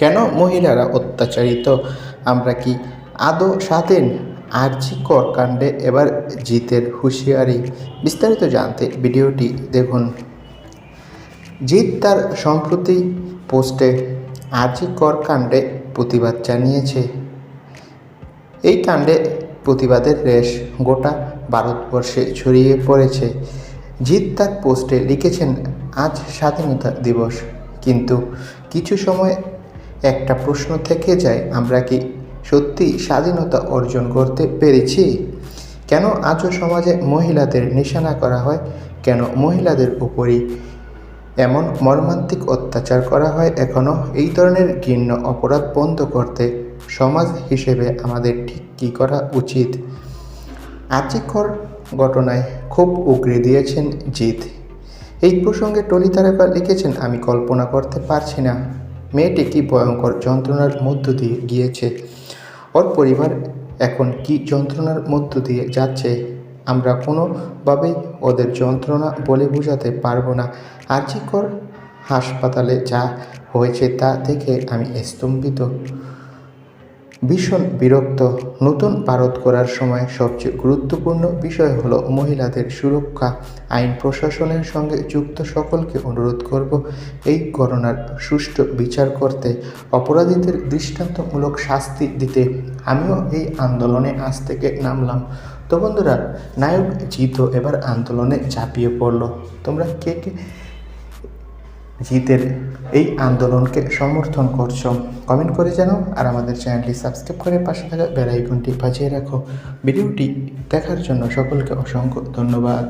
কেন মহিলারা অত্যাচারিত? আমরা কি আদৌ স্বাধীন? আর্যিকর কাণ্ডে এবার জিতের হুঁশিয়ারি। বিস্তারিত জানতে ভিডিওটি দেখুন। জিৎ তার সম্প্রতি পোস্টে আর্যিকর কাণ্ডে প্রতিবাদ জানিয়েছে। এই কাণ্ডে প্রতিবাদের রেশ গোটা ভারতবর্ষে ছড়িয়ে পড়েছে। জিৎ তার পোস্টে লিখেছেন, আজ স্বাধীনতা দিবস। কিন্তু কিছু সময় একটা প্রশ্ন থেকে যায়, আমরা কি সত্যি স্বাধীনতা অর্জন করতে পেরেছি? কেন আজও সমাজে মহিলাদের নিশানা করা হয়? কেন মহিলাদের উপরই এমন মর্মান্তিক অত্যাচার করা হয় এখনও এই ধরনের ঘৃণ্য অপরাধ বন্ধ করতে সমাজ হিসেবে আমাদের ঠিক কী করা উচিত? আর্যিকর ঘটনায় খুব উগরে দিয়েছেন জিৎ। এই প্রসঙ্গে টলি তারকা লিখেছেন, আমি কল্পনা করতে পারছি না। মেয়েটি কি ভয়ঙ্কর যন্ত্রণার মধ্য দিয়ে গিয়েছে? ওর পরিবার এখন কি যন্ত্রণার মধ্য দিয়ে যাচ্ছে? আমরা কোনোভাবেই ওদের যন্ত্রণা বলে বোঝাতে পারব না। আর্যিকর হাসপাতালে যা হয়েছে তা দেখে আমি স্তম্ভিত। ভীষণ বিরক্ত। নতুন ভারত করার সময় সবচেয়ে গুরুত্বপূর্ণ বিষয় হলো মহিলাদের সুরক্ষা। আইন প্রশাসনের সঙ্গে যুক্ত সকলকে অনুরোধ করব এই ঘটনার সুষ্ঠু বিচার করতে। অপরাধীদের দৃষ্টান্তমূলক শাস্তি দিতে। আমিও এই আন্দোলনে আজ থেকে নামলাম। তো বন্ধুরা, নায়ক জিত এবার আন্দোলনে ঝাঁপিয়ে পড়ল। তোমরা কে কে জিতের এই আন্দোলনকে সমর্থন করছ। কমেন্ট করে জানাও আর আমাদের চ্যানেলটি সাবস্ক্রাইব করে পাশে থাকা বেল আইকনটি বাজিয়ে রাখো। ভিডিওটি দেখার জন্য সকলকে অসংখ্য ধন্যবাদ।